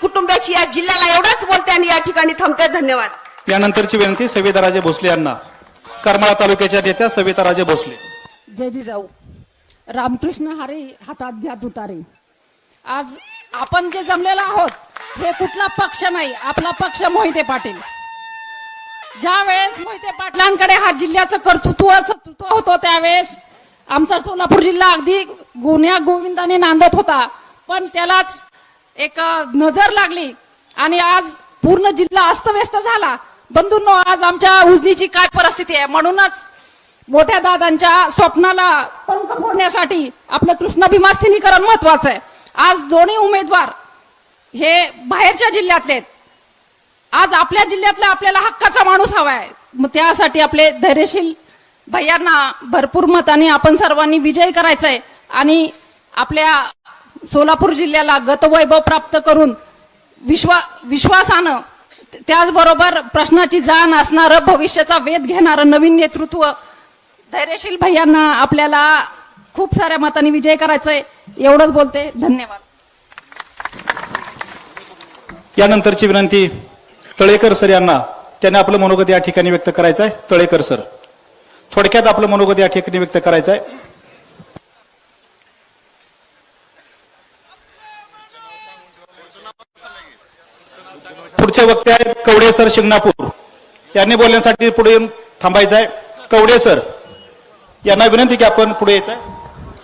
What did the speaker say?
कुटुंबाची या जिल्ह्याला एवढंच बोलते आणि या ठिकाणी थांबते. धन्यवाद. यानंतरची विनंती सविता राजे भोसले यांना. करमाळा तालुक्याच्या नेत्या सविता राजे भोसले. जय जिजाऊ. रामकृष्ण हरी हातात घ्या तुतारी आज आपण जे जमलेलो आहोत हे कुठला पक्ष नाही आपला पक्ष मोहिते पाटील. ज्या वेळेस मोहिते पाटलांकडे हा जिल्ह्याचं कर्तृत्व कर्तृत्व होतं त्यावेळेस आमचा सोलापूर जिल्हा अगदी गुन्ह्या गोविंदाने नांदत होता. पण त्यालाच एक नजर लागली आणि आज पूर्ण जिल्हा अस्तव्यस्त झाला. बंधूंनो आज आमच्या उजनीची काय परिस्थिती आहे? म्हणूनच मोठ्या दादांच्या स्वप्नाला पंख फोडण्यासाठी आपलं कृष्ण महत्वाचं आहे. आज दोन्ही उमेदवार हे बाहेरच्या जिल्ह्यातले आहेत. आज आपल्या जिल्ह्यातला आपल्याला हक्काचा माणूस हवा आहे. मग त्यासाठी आपले धैर्यशील भैयांना भरपूर मताने आपण सर्वांनी विजय करायचा आहे आणि आपल्या सोलापूर जिल्ह्याला गतवैभव प्राप्त करून विश्वा विश्वासानं त्याचबरोबर प्रश्नाची जाण असणारं भविष्याचा वेध घेणारं नवीन नेतृत्व धैर्यशील भैयांना आपल्याला खूप साऱ्या मतांनी विजय करायचा आहे एवढंच बोलते. धन्यवाद. यानंतरची विनंती तळेकर सर यांना. त्यांनी आपलं मनोगत या ठिकाणी व्यक्त करायचं आहे तळेकर सर. थोडक्यात आपलं मनोगत या ठिकाणी व्यक्त करायचं आहे पुढचे वक्ते आहेत कवडे सर शिंगणापूर. यांनी बोलण्यासाठी पुढे येऊन थांबायचं आहे कवडे सर यांना विनंती की आपण पुढे यायचं आहे